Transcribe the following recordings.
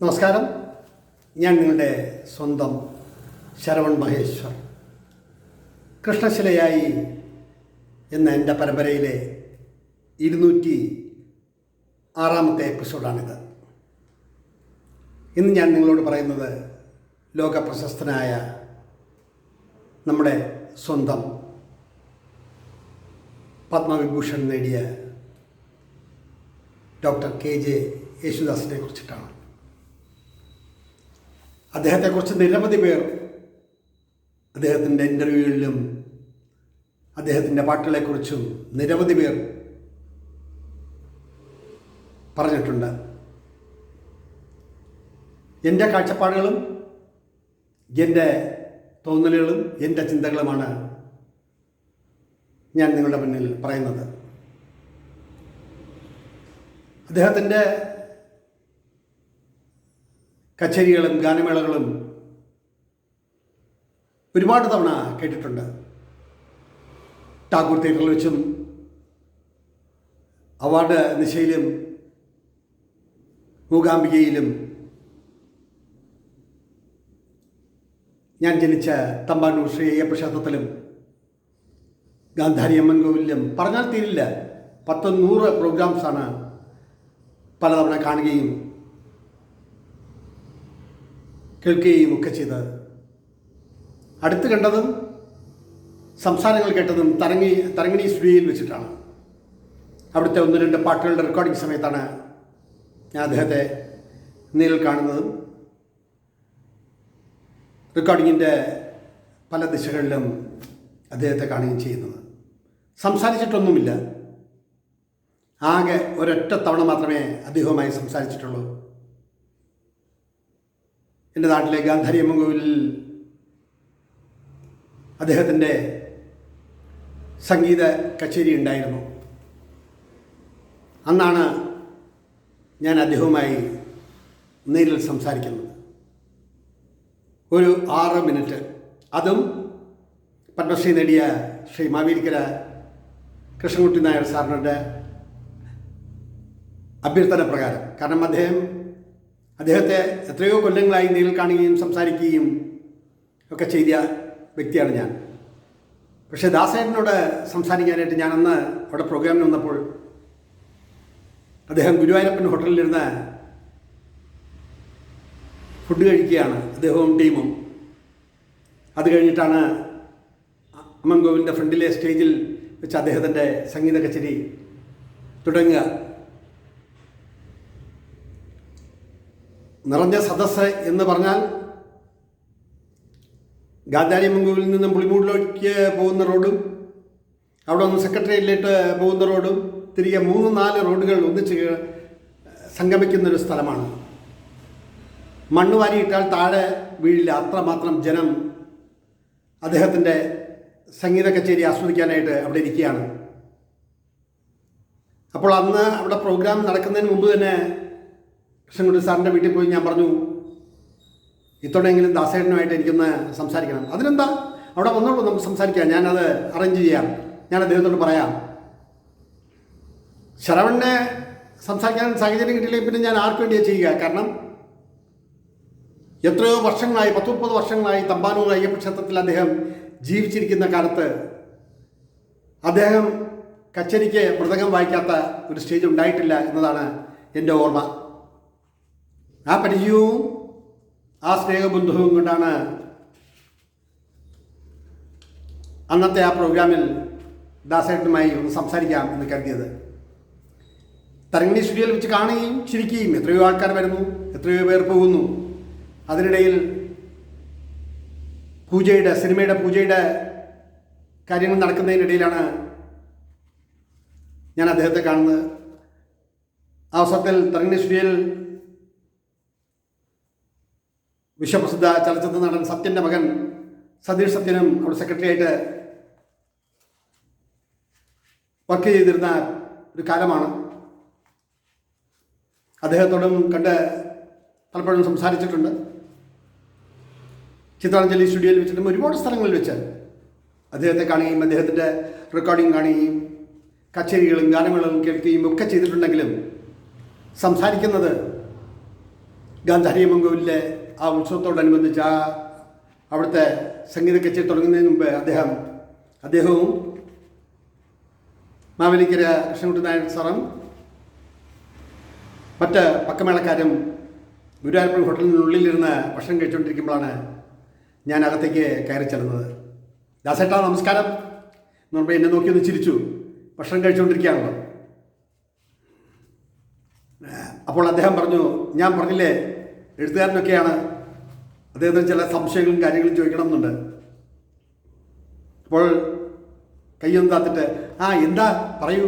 നമസ്കാരം. ഞാൻ നിങ്ങളുടെ സ്വന്തം ശരവൺ മഹേശ്വർ. കൃഷ്ണശിലയായി എന്ന എന്റെ പരമ്പരയിലെ ഇരുന്നൂറ്റി ആറാമത്തെ എപ്പിസോഡാണിത്. ഇന്ന് ഞാൻ നിങ്ങളോട് പറയുന്നത് ലോകപ്രശസ്തനായ നമ്മുടെ സ്വന്തം പത്മവിഭൂഷൺ നേടിയ ഡോക്ടർ കെ ജെ യേശുദാസിനെ കുറിച്ചിട്ടാണ്. അദ്ദേഹത്തെക്കുറിച്ച് നിരവധി പേർ അദ്ദേഹത്തിന്റെ ഇന്റർവ്യൂകളിലും അദ്ദേഹത്തിന്റെ പാട്ടുകളെക്കുറിച്ചും നിരവധി പേർ പറഞ്ഞിട്ടുണ്ട്. എന്റെ കാഴ്ചപ്പാടുകളും എന്റെ തോന്നലുകളും എന്റെ ചിന്തകളുമാണ് ഞാൻ നിങ്ങളുടെ മുന്നിൽ പറയുന്നത്. അദ്ദേഹത്തിന്റെ കച്ചേരികളും ഗാനമേളകളും ഒരുപാട് തവണ കേട്ടിട്ടുണ്ട്. ടാഗോർ തിയേറ്ററിൽ വെച്ചും അവാർഡ് നിശയിലും മൂകാംബികയിലും ഞാൻ ജനിച്ച തമ്പാനൂർ ശ്രീ അയ്യപ്പ ക്ഷേത്രത്തിലും ഗാന്ധാരി അമ്മൻ കോവിലിലും. പറഞ്ഞാൽ തീരില്ല. പത്ത് നൂറ് പ്രോഗ്രാംസാണ് പലതവണ കാണുകയും കേൾക്കുകയും ഒക്കെ ചെയ്തത്. അടുത്ത് കണ്ടതും സംസാരങ്ങൾ കേട്ടതും തരങ്ങി തരങ്ങിണി സ്റ്റുഡിയോയിൽ വെച്ചിട്ടാണ്. അവിടുത്തെ ഒന്ന് രണ്ട് പാട്ടുകളുടെ റെക്കോർഡിംഗ് സമയത്താണ് ഞാൻ അദ്ദേഹത്തെ നേരിൽ കാണുന്നതും റെക്കോർഡിങ്ങിന്റെ പല ദിശകളിലും അദ്ദേഹത്തെ കാണുകയും ചെയ്യുന്നത്. സംസാരിച്ചിട്ടൊന്നുമില്ല. ആകെ ഒരൊറ്റ തവണ മാത്രമേ അദ്ദേഹവുമായി സംസാരിച്ചിട്ടുള്ളൂ. എന്റെ നാട്ടിലെ ഗാന്ധാരിയമ്മ കോവിലിൽ അദ്ദേഹത്തിന്റെ സംഗീത കച്ചേരി ഉണ്ടായിരുന്നു. അന്നാണ് ഞാൻ അദ്ദേഹവുമായി നേരിൽ സംസാരിക്കുന്നത്. ഒരു ആറ് മിനിറ്റ്. അതും പത്മശ്രീ നേടിയ ശ്രീ മാവേലിക്കര കൃഷ്ണൻകുട്ടി നായർ സാറിന്റെ അഭ്യർത്ഥന പ്രകാരം. കാരണം അദ്ദേഹം അദ്ദേഹത്തെ എത്രയോ കൊല്ലങ്ങളായി നേരിൽ കാണുകയും സംസാരിക്കുകയും ഒക്കെ ചെയ്ത വ്യക്തിയാണ് ഞാൻ. പക്ഷേ ദാസേട്ടനോട് സംസാരിക്കാനായിട്ട് ഞാൻ അന്ന് അവിടെ പ്രോഗ്രാമിന് വന്നപ്പോൾ അദ്ദേഹം ഗുരുവായൂരപ്പൻ ഹോട്ടലിലിരുന്ന് ഫുഡ് കഴിക്കുകയാണ്. അദ്ദേഹവും ടീമും. അത് കഴിഞ്ഞിട്ടാണ് അമ്മൻ ഗോവിന്റെ ഫ്രണ്ടിലെ സ്റ്റേജിൽ വെച്ച് അദ്ദേഹത്തിന്റെ സംഗീത കച്ചേരി തുടങ്ങുക. നിറഞ്ഞ സദസ്സ് എന്ന് പറഞ്ഞാൽ ഗാന്ധാരി മംഗൂരിൽ നിന്നും പുളിമൂടിലേക്ക് പോകുന്ന റോഡും അവിടെ നിന്ന് സെക്രട്ടേറിയറ്റിലേക്ക് പോകുന്ന റോഡും തിരികെ മൂന്ന് നാല് റോഡുകൾ ഒന്നിച്ച് സംഗമിക്കുന്നൊരു സ്ഥലമാണ്. മണ്ണ് വാരിയിട്ടാൽ താഴെ വീഴില്ല അത്രമാത്രം ജനം അദ്ദേഹത്തിന്റെ സംഗീത കച്ചേരി ആസ്വദിക്കാനായിട്ട് അവിടെ ഇരിക്കുകയാണ്. അപ്പോൾ അന്ന് അവിടെ പ്രോഗ്രാം നടക്കുന്നതിന് മുമ്പ് തന്നെ കൃഷ്ണൻകുട്ടി സാറിന്റെ വീട്ടിൽ പോയി ഞാൻ പറഞ്ഞു ഇത്തോടെയെങ്കിലും ദാസേട്ടനുമായിട്ട് എനിക്കൊന്ന് സംസാരിക്കണം. അതിനെന്താ? അവിടെ വന്നോളൂ നമുക്ക് സംസാരിക്കാം. ഞാനത് അറേഞ്ച് ചെയ്യാം. ഞാൻ അദ്ദേഹത്തോട് പറയാം. ശ്രവണിനെ സംസാരിക്കാൻ സാഹചര്യം കിട്ടിയില്ലെങ്കിൽ പിന്നെ ഞാൻ ആർക്ക് വേണ്ടിയാണ് ചെയ്യുക? കാരണം എത്രയോ വർഷങ്ങളായി പത്ത് മുപ്പത് വർഷങ്ങളായി തമ്പാനൂർ അയ്യപ്പ ക്ഷേത്രത്തിൽ അദ്ദേഹം ജീവിച്ചിരിക്കുന്ന കാലത്ത് അദ്ദേഹം കച്ചേരിക്ക് മൃതകം വായിക്കാത്ത ഒരു സ്റ്റേജ് ഉണ്ടായിട്ടില്ല എന്നതാണ് എന്റെ ഓർമ്മ. ആ പരിചയവും ആ സ്നേഹബന്ധവും കൊണ്ടാണ് അന്നത്തെ ആ പ്രോഗ്രാമിൽ ദാസേട്ടനുമായി ഒന്ന് സംസാരിക്കാം എന്ന് കരുതിയത്. തരങ്ങിണി സ്റ്റുഡിയോയിൽ വെച്ച് കാണുകയും ചിരിക്കുകയും എത്രയോ ആൾക്കാർ വരുന്നു എത്രയോ പേർ പോകുന്നു. അതിനിടയിൽ പൂജയുടെ സിനിമയുടെ പൂജയുടെ കാര്യങ്ങൾ നടക്കുന്നതിനിടയിലാണ് ഞാൻ അദ്ദേഹത്തെ കാണുന്നത്. അവസരത്തിൽ തരംഗിണി സ്റ്റുഡിയോയിൽ വിശ്വപ്രസിദ്ധ ചലച്ചിത്ര നടൻ സത്യന്റെ മകൻ സതീഷ് സത്യനും അവിടെ സെക്രട്ടറിയായിട്ട് വർക്ക് ചെയ്തിരുന്ന ഒരു കാലമാണ്. അദ്ദേഹത്തോടും കണ്ട് പലപ്പോഴും സംസാരിച്ചിട്ടുണ്ട്. ചിത്രാഞ്ജലി സ്റ്റുഡിയോയിൽ വെച്ചിട്ടും ഒരുപാട് സ്ഥലങ്ങളിൽ വെച്ച് അദ്ദേഹത്തെ കാണുകയും അദ്ദേഹത്തിന്റെ റെക്കോർഡിങ് കാണുകയും കച്ചേരികളും ഗാനങ്ങളും കേൾക്കുകയും ഒക്കെ ചെയ്തിട്ടുണ്ടെങ്കിലും സംസാരിക്കുന്നത് ഗാന്ധാരിയമ്മൻകോവിലെ ആ ഉത്സവത്തോടനുബന്ധിച്ച് ആ അവിടുത്തെ സംഗീത കച്ചേരി തുടങ്ങുന്നതിന് മുമ്പ് അദ്ദേഹം അദ്ദേഹവും മാവേലിക്കര കൃഷ്ണൻകുട്ടി നായർ സാറും മറ്റ് പക്കമേളക്കാരും ഗുരുവായൂർ ഹോട്ടലിനുള്ളിലിരുന്ന് ഭക്ഷണം കഴിച്ചുകൊണ്ടിരിക്കുമ്പോഴാണ് ഞാൻ അകത്തേക്ക് കയറി ചെല്ലുന്നത്. ദാസേട്ടാ നമസ്കാരം. എന്ന് പറയുമ്പോൾ എന്നെ നോക്കി ഒന്ന് ചിരിച്ചു. ഭക്ഷണം കഴിച്ചുകൊണ്ടിരിക്കുകയാണല്ലോ. അപ്പോൾ അദ്ദേഹം പറഞ്ഞു ഞാൻ പറഞ്ഞില്ലേ എഴുത്തുകാരനൊക്കെയാണ് അദ്ദേഹത്തിന് ചില സംശയങ്ങളും കാര്യങ്ങളും ചോദിക്കണം എന്നുണ്ട് അപ്പോൾ കയ്യൊന്ന് താത്തിട്ട് ആ എന്താ? പറയൂ.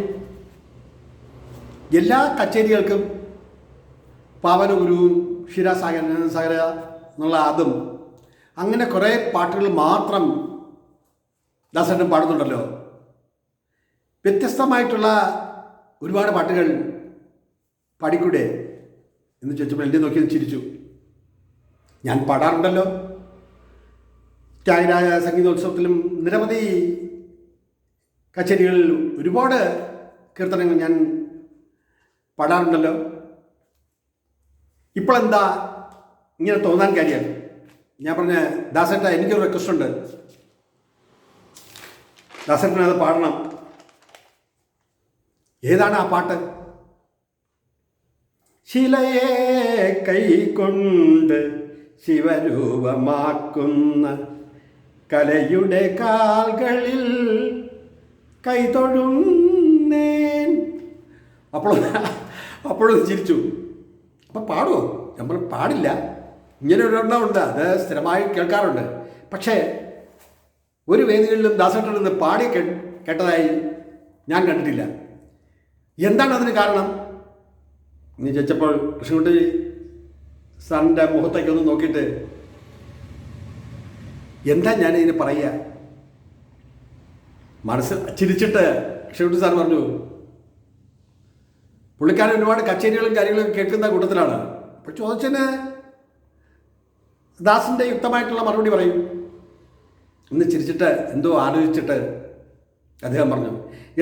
എല്ലാ കച്ചേരികൾക്കും പാവന ഗുരുവും ക്ഷീരാസാഗർ സാഗര എന്നുള്ള അതും അങ്ങനെ കുറേ പാട്ടുകൾ മാത്രം ദാസേട്ടൻ പാടുന്നുണ്ടല്ലോ. വ്യത്യസ്തമായിട്ടുള്ള ഒരുപാട് പാട്ടുകൾ പാടിക്കൂടെ എന്ന് ചോദിച്ചപ്പോൾ എന്നെ നോക്കി ചിരിച്ചു. ഞാൻ പാടാറുണ്ടല്ലോ. ത്യാഗരാജ സംഗീതോത്സവത്തിലും നിരവധി കച്ചേരികളിൽ ഒരുപാട് കീർത്തനങ്ങൾ ഞാൻ പാടാറുണ്ടല്ലോ. ഇപ്പോഴെന്താ ഇങ്ങനെ തോന്നാൻ കാര്യം? ഞാൻ പറഞ്ഞ ദാസേട്ട എനിക്കൊരു റിക്വസ്റ്റ് ഉണ്ട്. ദാസേട്ടനെ അത് പാടണം. ഏതാണ് ആ പാട്ട്? ശിലയെ കൈകൊണ്ട് ശിവരൂപമാക്കുന്ന കലയുടെ കാൽകളിൽ കൈതൊഴുന്നേൻ. അപ്പോൾ അപ്പോഴും ചിരിച്ചു. അപ്പം പാടുമോ നമ്മൾ പാടില്ല. ഇങ്ങനെ ഒരെണ്ണം ഉണ്ട്. അത് സ്ഥിരമായി കേൾക്കാറുണ്ട്. പക്ഷേ ഒരു വേദികളിലും ദാസേട്ടൻ നിന്ന് പാടി കേട്ടതായി ഞാൻ കണ്ടിട്ടില്ല. എന്താണ് അതിന് കാരണം? നീ ചോദിച്ചപ്പോൾ കൃഷ്ണൻകുട്ടി സാറിന്റെ മുഖത്തേക്ക് ഒന്ന് നോക്കിയിട്ട് എന്താ ഞാൻ ഇതിന് പറയുക? മനസ്സിൽ ചിരിച്ചിട്ട് കൃഷ്ണൻകുട്ടി സാർ പറഞ്ഞു പുള്ളിക്കാരൻ ഒരുപാട് കച്ചേരികളും കാര്യങ്ങളും കേൾക്കുന്ന കൂട്ടത്തിലാണ്. അപ്പോൾ ചോദിച്ചതിന് ദാസിന്റെ യുക്തമായിട്ടുള്ള മറുപടി പറയും. ഒന്ന് ചിരിച്ചിട്ട് എന്തോ ആലോചിച്ചിട്ട് അദ്ദേഹം പറഞ്ഞു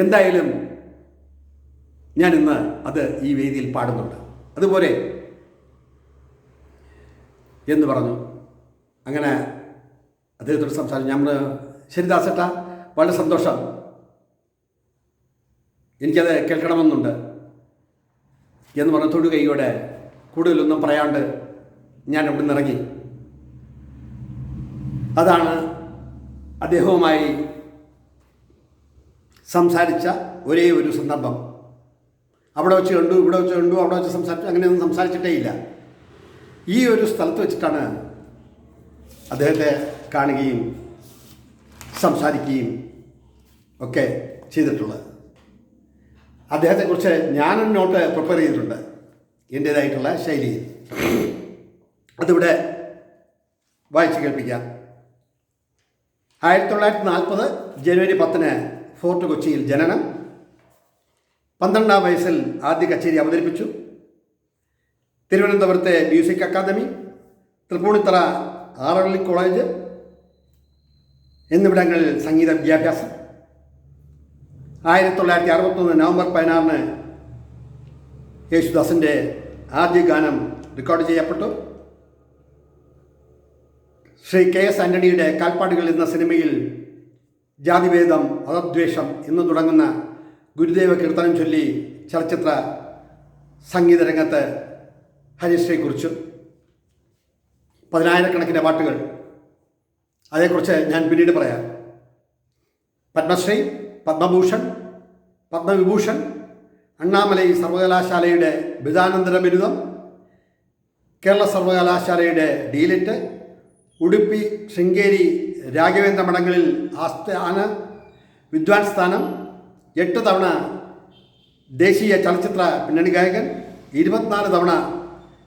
എന്തായാലും ഞാൻ ഇന്ന് അത് ഈ വേദിയിൽ പാടുന്നുണ്ട്. അതുപോലെ എന്ന് പറഞ്ഞു. അങ്ങനെ അദ്ദേഹത്തോട് സംസാരിച്ചു. ഞാൻ ശരിദാസട്ട ശരി ദാസേട്ട വളരെ സന്തോഷം. എനിക്കത് കേൾക്കണമെന്നുണ്ട്. എന്ന് പറഞ്ഞ തൊടു കൈയോടെ കൂടുതലൊന്നും പറയാണ്ട് ഞാൻ അവിടെ നിന്ന് ഇറങ്ങി. അതാണ് അദ്ദേഹവുമായി സംസാരിച്ച ഒരേ ഒരു സന്ദർഭം. അവിടെ വെച്ച് കണ്ടു ഇവിടെ വെച്ച് കണ്ടു അവിടെ വെച്ച് സംസാരിച്ചു അങ്ങനെയൊന്നും സംസാരിച്ചിട്ടേ ഇല്ല. ഈ ഒരു സ്ഥലത്ത് വെച്ചിട്ടാണ് അദ്ദേഹത്തെ കാണുകയും സംസാരിക്കുകയും ഒക്കെ ചെയ്തിട്ടുള്ളത്. അദ്ദേഹത്തെക്കുറിച്ച് ഞാനൊരു നോട്ട് പ്രിപ്പയർ ചെയ്തിട്ടുണ്ട്. എന്റേതായിട്ടുള്ള ശൈലിയിൽ അതിവിടെ വായിച്ചു കേൾപ്പിക്കാം. ആയിരത്തി തൊള്ളായിരത്തി നാൽപ്പത് ജനുവരി പത്തിന് ഫോർട്ട് കൊച്ചിയിൽ ജനനം. പന്ത്രണ്ടാം വയസ്സിൽ ആദ്യ കച്ചേരി അവതരിപ്പിച്ചു. തിരുവനന്തപുരത്തെ മ്യൂസിക് അക്കാദമി തൃപ്പൂണിത്തറ ആറളി കോളേജ് എന്നിവിടങ്ങളിൽ സംഗീത വിദ്യാഭ്യാസം. ആയിരത്തി തൊള്ളായിരത്തി അറുപത്തൊന്ന് നവംബർ പതിനാറിന് യേശുദാസിന്റെ ആദ്യ ഗാനം റെക്കോർഡ് ചെയ്യപ്പെട്ടു. ശ്രീ കെ എസ് ആന്റണിയുടെ കാൽപ്പാടുകൾ എന്ന സിനിമയിൽ ജാതിഭേദം മതദ്വേഷം എന്ന് തുടങ്ങുന്ന ഗുരുദേവ കീർത്തനം ചൊല്ലി ചലച്ചിത്ര സംഗീത രംഗത്ത് ഹരിശ്രീ പതിനായിരക്കണക്കിന്റെ പാട്ടുകൾ അതേക്കുറിച്ച് ഞാൻ പിന്നീട് പറയാം. പത്മശ്രീ പത്മഭൂഷൺ പത്മവിഭൂഷൺ അണ്ണാമലൈ സർവകലാശാലയുടെ ബിരുദാനന്തര ബിരുദം കേരള സർവകലാശാലയുടെ ഡീലിറ്റ് ഉടുപ്പി ശൃംഗേരി രാഘവേന്ദ്ര മഠങ്ങളിൽ ആസ്ഥാന വിദ്വാൻ സ്ഥാനം എട്ട് തവണ ദേശീയ ചലച്ചിത്ര പിന്നണി ഗായകൻ ഇരുപത്തിനാല് തവണ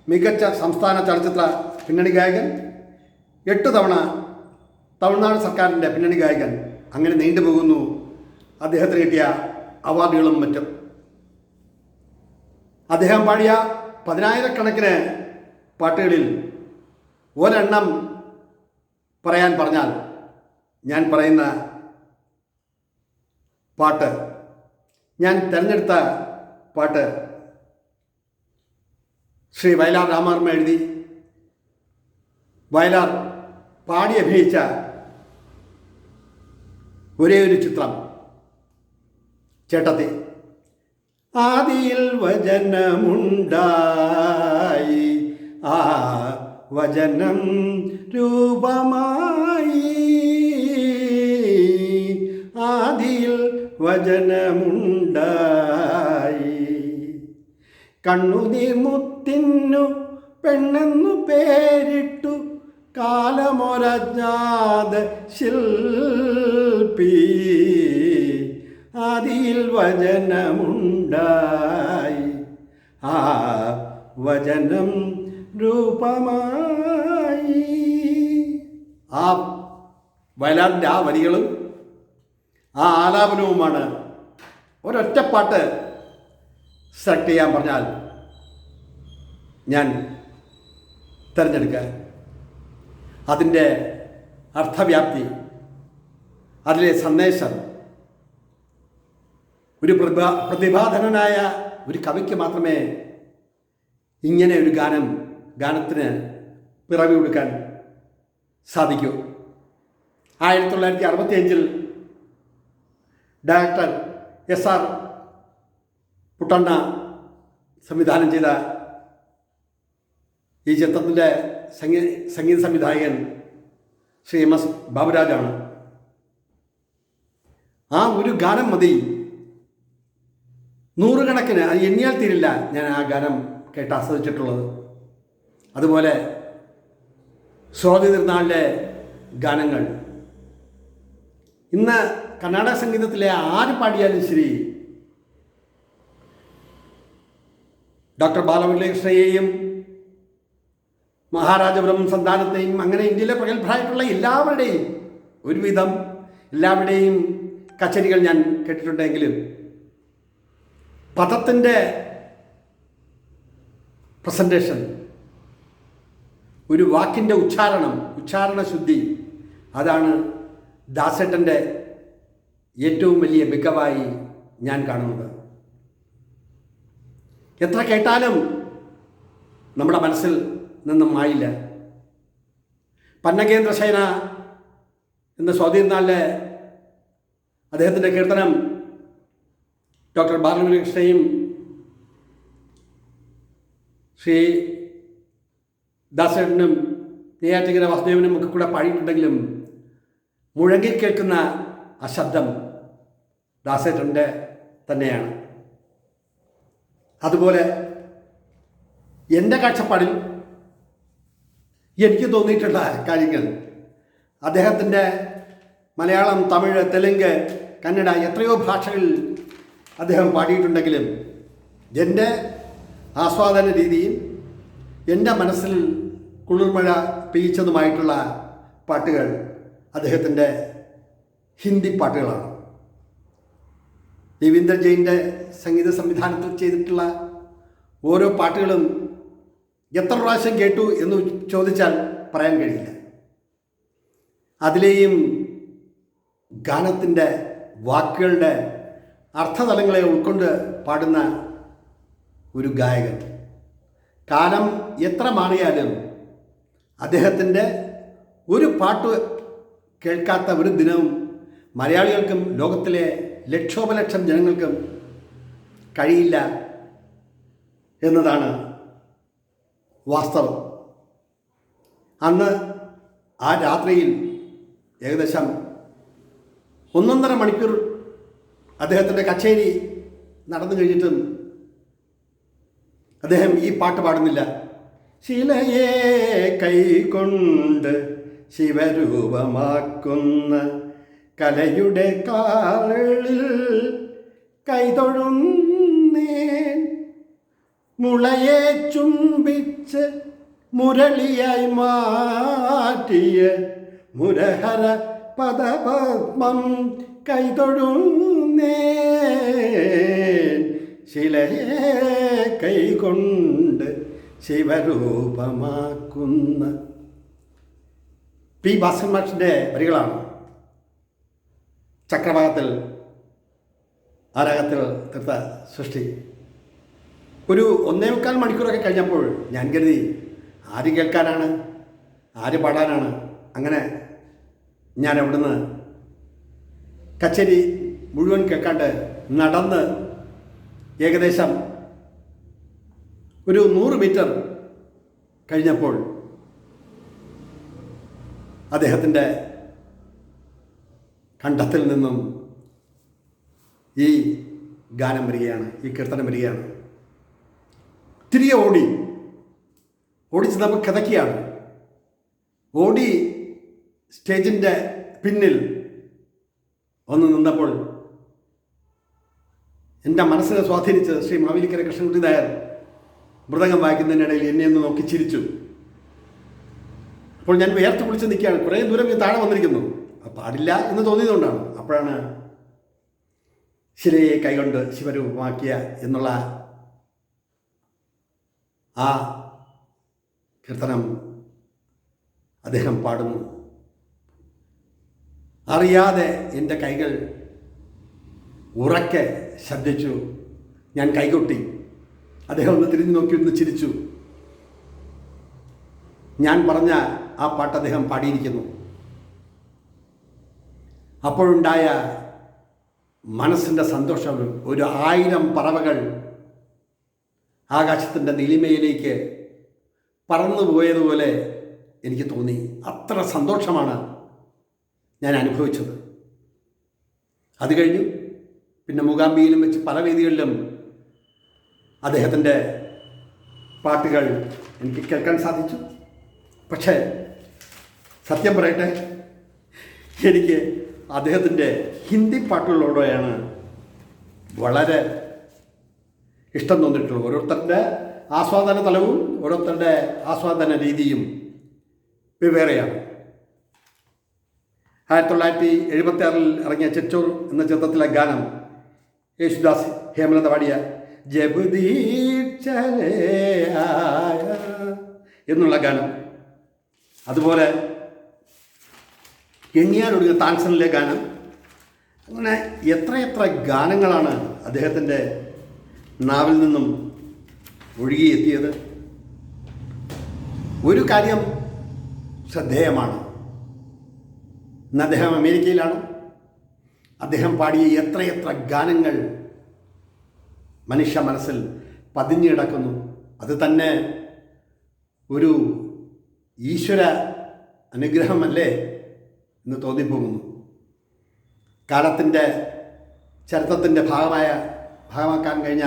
മികച്ച സംസ്ഥാന ചലച്ചിത്ര പിന്നണി ഗായകൻ എട്ട് തവണ തമിഴ്നാട് സർക്കാരിന്റെ പിന്നണി ഗായകൻ അങ്ങനെ നീണ്ടുപോകുന്നു അദ്ദേഹത്തിന് കിട്ടിയ അവാർഡുകളും മറ്റും. അദ്ദേഹം പാടിയ പതിനായിരക്കണക്കിന് പാട്ടുകളിൽ ഒരെണ്ണം പറയാൻ പറഞ്ഞാൽ ഞാൻ പറയുന്ന പാട്ട് ഞാൻ തിരഞ്ഞെടുത്ത പാട്ട് ശ്രീ വയലാർ രാമാർമ്മ എഴുതി. വയലാർ പാടി അഭിനയിച്ച ഒരേ ഒരു ചിത്രം ചേട്ടത്തി. ആദിയിൽ വചനമുണ്ടായി. ആ വചനം രൂപമായി. ആദിയിൽ വചനമുണ്ടായി. കണ്ണുനീർ മുത്തിന്നു പെണ്ണെന്നു പേരിട്ടു. കാലമൊരജ്ഞാത ശിൽപി അതിൽ വചനമുണ്ടായി. ആ വചനം രൂപമായി. ആ വയലാറിന്റെ ആ വരികളും ആ ആലാപനവുമാണ്. ഒരൊറ്റപ്പാട്ട് സെലക്ട് ചെയ്യാൻ പറഞ്ഞാൽ ഞാൻ തിരഞ്ഞെടുക്കാൻ. അതിന്റെ അർത്ഥവ്യാപ്തി അതിലെ സന്ദേശം ഒരു പ്രതിഭാ പ്രതിഭാധനനായ ഒരു കവിക്ക് മാത്രമേ ഇങ്ങനെ ഒരു ഗാനം ഗാനത്തിന് പിറവി കൊടുക്കാൻ സാധിക്കൂ. ആയിരത്തി തൊള്ളായിരത്തി അറുപത്തി അഞ്ചിൽ ഡയറക്ടർ എസ് ആർ പുട്ടണ്ണ സംവിധാനം ചെയ്ത ഈ ചിത്രത്തിന്റെ സംഗീ സംഗീത സംവിധായകൻ ശ്രീ എം എസ് ബാബുരാജാണ്. ആ ഒരു ഗാനം മതി. നൂറുകണക്കിന് അത് എണ്ണിയാൽ തീരില്ല ഞാൻ ആ ഗാനം കേട്ട് ആസ്വദിച്ചിട്ടുള്ളത്. അതുപോലെ സ്വാതി തിരുനാളിലെ ഗാനങ്ങൾ. ഇന്ന് കർണാടക സംഗീതത്തിലെ ആര് പാടിയാലും ശരി ഡോക്ടർ ബാലമുരളീകൃഷ്ണയെയും മഹാരാജപുരം സന്താനത്തെയും അങ്ങനെ ഇന്ത്യയിലെ പ്രഗത്ഭരായിട്ടുള്ള എല്ലാവരുടെയും ഒരുവിധം എല്ലാവരുടെയും കച്ചേരികൾ ഞാൻ കേട്ടിട്ടുണ്ടെങ്കിലും പദത്തിന്റെ പ്രസന്റേഷൻ ഒരു വാക്കിന്റെ ഉച്ചാരണം ഉച്ചാരണ ശുദ്ധി അതാണ് ദാസേട്ടന്റെ ഏറ്റവും വലിയ മികവായി ഞാൻ കാണുന്നത്. എത്ര കേട്ടാലും നമ്മുടെ മനസ്സിൽ നിന്നും മായില്ല. പന്നകേന്ദ്ര സേന എന്ന സ്വാധീനാളിലെ അദ്ദേഹത്തിന്റെ കീർത്തനം ഡോക്ടർ ബാലകൃഷ്ണയും ശ്രീ ദാസേട്ടനും നെയ്യാറ്റിങ്കര വാസുദേവനും ഒക്കെ കൂടെ പാടിയിട്ടുണ്ടെങ്കിലും മുഴങ്ങി കേൾക്കുന്ന ആ ശബ്ദം ദാസേട്ടന്റെ തന്നെയാണ്. അതുപോലെ എന്റെ കാഴ്ചപ്പാടിൽ എനിക്ക് തോന്നിയിട്ടുള്ള കാര്യങ്ങൾ. അദ്ദേഹത്തിന്റെ മലയാളം തമിഴ് തെലുങ്ക് കന്നഡ എത്രയോ ഭാഷകളിൽ അദ്ദേഹം പാടിയിട്ടുണ്ടെങ്കിലും എന്റെ ആസ്വാദന രീതിയും എന്റെ മനസ്സിൽ കുളിർമഴ പെയ്യിച്ചതുമായിട്ടുള്ള പാട്ടുകൾ അദ്ദേഹത്തിന്റെ ഹിന്ദി പാട്ടുകളാണ്. രവീന്ദ്ര ജെയിന്റെ സംഗീത സംവിധാനത്തിൽ ചെയ്തിട്ടുള്ള ഓരോ പാട്ടുകളും എത്ര പ്രാവശ്യം കേട്ടു എന്ന് ചോദിച്ചാൽ പറയാൻ കഴിയില്ല. അതിലെയും ഗാനത്തിന്റെ വാക്കുകളുടെ അർത്ഥതലങ്ങളെ ഉൾക്കൊണ്ട് പാടുന്ന ഒരു ഗായകൻ. കാലം എത്ര മാറിയാലും അദ്ദേഹത്തിന്റെ ഒരു പാട്ട് കേൾക്കാത്ത ഒരു ദിനവും മലയാളികൾക്കും ലോകത്തിലെ ലക്ഷോപലക്ഷം ജനങ്ങൾക്കും കഴിയില്ല എന്നതാണ് വാസ്തവം. അന്ന് ആ രാത്രിയിൽ ഏകദേശം ഒന്നൊന്നര മണിക്കൂർ അദ്ദേഹത്തിന്റെ കച്ചേരി നടന്നു കഴിഞ്ഞിട്ടും അദ്ദേഹം ഈ പാട്ട് പാടുന്നില്ല. ശിലയെ കൈകൊണ്ട് ശിവരൂപമാക്കുന്ന കലയുടെ കാളിൽ കൈതൊഴുന്നേൻ മുളയെ ചുംബിച്ച് മുരളിയായി മാറ്റിയ മുരഹര പദപത്മം കൈതൊഴുന്നേ ശിലയെ കൈകൊണ്ട് ശിവരൂപമാക്കുന്ന പി ഭാസ്കർ മാഷിന്റെ വരികളാണ്. ചക്രവാകത്തിൽ ആരാഗത്തിൽ തീർത്ത സൃഷ്ടി. ഒരു ഒന്നേ മുക്കാൽ മണിക്കൂറൊക്കെ കഴിഞ്ഞപ്പോൾ ഞാൻ കരുതി ആര് കേൾക്കാനാണ്? ആര് പാടാനാണ്? അങ്ങനെ ഞാൻ അവിടുന്ന് കച്ചേരി മുഴുവൻ കേൾക്കാണ്ട് നടന്ന് ഏകദേശം ഒരു നൂറ് മീറ്റർ കഴിഞ്ഞപ്പോൾ അദ്ദേഹത്തിന്റെ കണ്ടത്തിൽ നിന്നും ഈ ഗാനം വരികയാണ് ഈ കീർത്തനം വരികയാണ്. തിരികെ ഓടി. ഓടിച്ച് നമുക്ക് കിതക്കിയാണ്. ഓടി സ്റ്റേജിന്റെ പിന്നിൽ ഒന്ന് നിന്നപ്പോൾ എന്റെ മനസ്സിനെ സ്വാധീനിച്ച് ശ്രീ മാവേലിക്കര കൃഷ്ണൻകുട്ടി നായർ മൃതകം വായിക്കുന്നതിനിടയിൽ എന്നെ ഒന്ന് നോക്കി ചിരിച്ചു. അപ്പോൾ ഞാൻ വേർത്ത് കുളിച്ച് നിൽക്കുകയാണ്. കുറേ ദൂരം ഈ താഴെ വന്നിരിക്കുന്നു. പാടില്ല എന്ന് തോന്നിയതുകൊണ്ടാണ്. അപ്പോഴാണ് ശിലയെ കൈകൊണ്ട് ശിവരൂപമാക്കിയ എന്നുള്ള ആ കീർത്തനം അദ്ദേഹം പാടുന്നു. അറിയാതെ എന്റെ കൈകൾ ഉറക്കെ ശബ്ദിച്ചു. ഞാൻ കൈകൊട്ടി. അദ്ദേഹം ഒന്ന് തിരിഞ്ഞു നോക്കി ഒന്ന് ചിരിച്ചു. ഞാൻ പറഞ്ഞ ആ പാട്ട് അദ്ദേഹം പാടിയിരിക്കുന്നു. അപ്പോഴുണ്ടായ മനസ്സിന്റെ സന്തോഷം ഒരു ആയിരം പറവകൾ ആകാശത്തിന്റെ നീലിമയിലേക്ക് പറന്നു പോയതുപോലെ എനിക്ക് തോന്നി. അത്ര സന്തോഷമാണ് ഞാൻ അനുഭവിച്ചത്. അത് കഴിഞ്ഞു. പിന്നെ മൂകാംബിയിലും വെച്ച് പല വേദികളിലും അദ്ദേഹത്തിന്റെ പാട്ടുകൾ എനിക്ക് കേൾക്കാൻ സാധിച്ചു. പക്ഷേ സത്യം പറയട്ടെ എനിക്ക് അദ്ദേഹത്തിന്റെ ഹിന്ദി പാട്ടുകളോടെയാണ് വളരെ ഇഷ്ടം തോന്നിയിട്ടുള്ളത് ഓരോരുത്തരുടെ ആസ്വാദന തലവും ഓരോരുത്തരുടെ ആസ്വാദന രീതിയും വെവ്വേറെയാണ് ആയിരത്തി തൊള്ളായിരത്തി എഴുപത്തി ആറിൽ ഇറങ്ങിയ ചെച്ചൂർ എന്ന ചിത്രത്തിലെ ഗാനം യേശുദാസ് ഹേമലത പാടിയ ജബുദീക്ഷലയായ എന്നുള്ള ഗാനം. അതുപോലെ എണ്ണിയാലൊടുങ്ങിയ താൻസണിലെ ഗാനം. അങ്ങനെ എത്രയെത്ര ഗാനങ്ങളാണ് അദ്ദേഹത്തിന്റെ നാവിൽ നിന്നും ഒഴുകിയെത്തിയത് ഒരു കാര്യം ശ്രദ്ധേയമാണ്. ഇന്ന് അദ്ദേഹം അമേരിക്കയിലാണ്. അദ്ദേഹം പാടിയ എത്രയെത്ര ഗാനങ്ങൾ മനുഷ്യ മനസ്സിൽ പതിഞ്ഞു കിടക്കുന്നു. അത് തന്നെ ഒരു ഈശ്വര അനുഗ്രഹമല്ലേ എന്ന് തോന്നിപ്പോകുന്നു. കാലത്തിന്റെ ചരിത്രത്തിന്റെ ഭാഗമായ ഭാഗമാക്കാൻ കഴിഞ്ഞ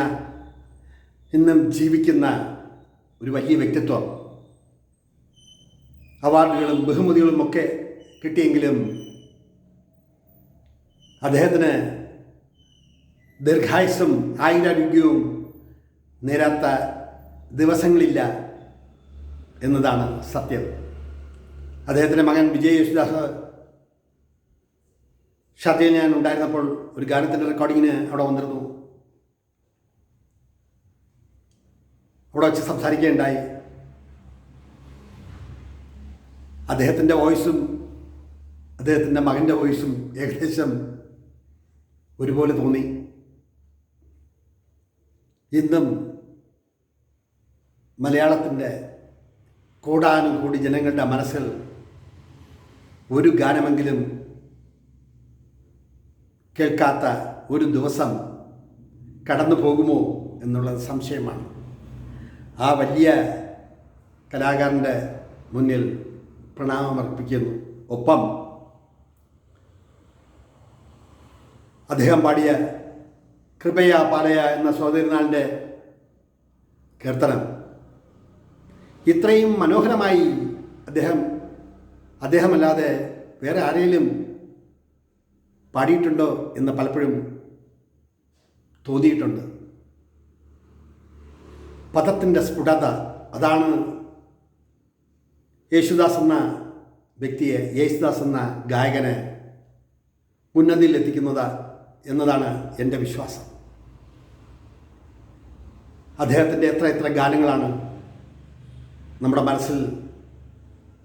ഇന്നും ജീവിക്കുന്ന ഒരു വലിയ വ്യക്തിത്വം. അവാർഡുകളും ബഹുമതികളും ഒക്കെ കിട്ടിയെങ്കിലും അദ്ദേഹത്തിന് ദീർഘായുസും ആയുരാരോഗ്യവും നേരാത്ത ദിവസങ്ങളില്ല എന്നതാണ് സത്യം. അദ്ദേഹത്തിന്റെ മകൻ വിജയ് യേശുദാസ് ഷാർജയിൽ ഞാൻ ഉണ്ടായിരുന്നപ്പോൾ ഒരു ഗാനത്തിന്റെ റെക്കോർഡിങ്ങിന് അവിടെ വന്നിരുന്നു. അവിടെ വെച്ച് സംസാരിക്കുകയുണ്ടായി അദ്ദേഹത്തിന്റെ വോയിസും അദ്ദേഹത്തിന്റെ മകന്റെ വോയിസും ഏകദേശം ഒരുപോലെ തോന്നി. ഇന്നും മലയാളത്തിന്റെ കോടാനുകൂടി ജനങ്ങളുടെ മനസ്സിൽ ഒരു ഗാനമെങ്കിലും കേൾക്കാത്ത ഒരു ദിവസം കടന്നു പോകുമോ എന്നുള്ളത് സംശയമാണ്. ആ വലിയ കലാകാരന്റെ മുന്നിൽ പ്രണാമമർപ്പിക്കുന്നു. ഒപ്പം അദ്ദേഹം പാടിയ കൃപയ പാലയ എന്ന സ്വാതിരുനാളിന്റെ കീർത്തനം. ഇത്രയും മനോഹരമായി അദ്ദേഹം അദ്ദേഹമല്ലാതെ വേറെ ആരെങ്കിലും പാടിയിട്ടുണ്ടോ എന്ന് പലപ്പോഴും തോന്നിയിട്ടുണ്ട്. പദത്തിന്റെ സ്ഫുടത അതാണ് യേശുദാസ് എന്ന വ്യക്തിയെ യേശുദാസ് എന്ന ഗായകനെ ഉന്നതിയിൽ എത്തിക്കുന്നത് എന്നതാണ് എന്റെ വിശ്വാസം. അദ്ദേഹത്തിന്റെ എത്ര എത്ര ഗാനങ്ങളാണ് നമ്മുടെ മനസ്സിൽ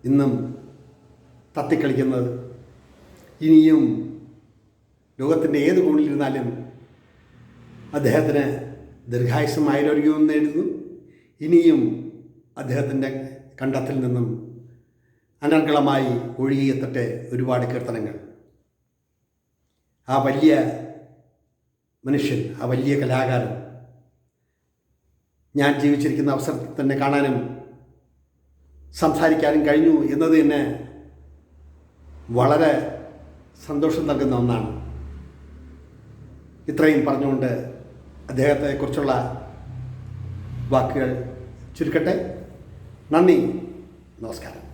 ഇന്നും തത്തിക്കളിക്കുന്നത്. ഇനിയും ലോകത്തിന്റെ ഏത് കോണിലിരുന്നാലും അദ്ദേഹത്തിന് ദീർഘായുസും എഴുതുന്നു ഇനിയും അദ്ദേഹത്തിന്റെ കണ്ടത്തിൽ നിന്നും അനർഗളമായി ഒഴുകിയെത്തട്ടെ ഒരുപാട് കീർത്തനങ്ങൾ. ആ വലിയ മനുഷ്യൻ ആ വലിയ കലാകാരൻ ഞാൻ ജീവിച്ചിരിക്കുന്ന അവസരത്തിൽ തന്നെ കാണാനും സംസാരിക്കാനും കഴിഞ്ഞു എന്നത് തന്നെ വളരെ സന്തോഷം നൽകുന്ന ഒന്നാണ്. ഇത്രയും പറഞ്ഞുകൊണ്ട് അദ്ദേഹത്തെക്കുറിച്ചുള്ള വാക്കുകൾ ചുരുക്കട്ടെ. നന്ദി. നമസ്കാരം.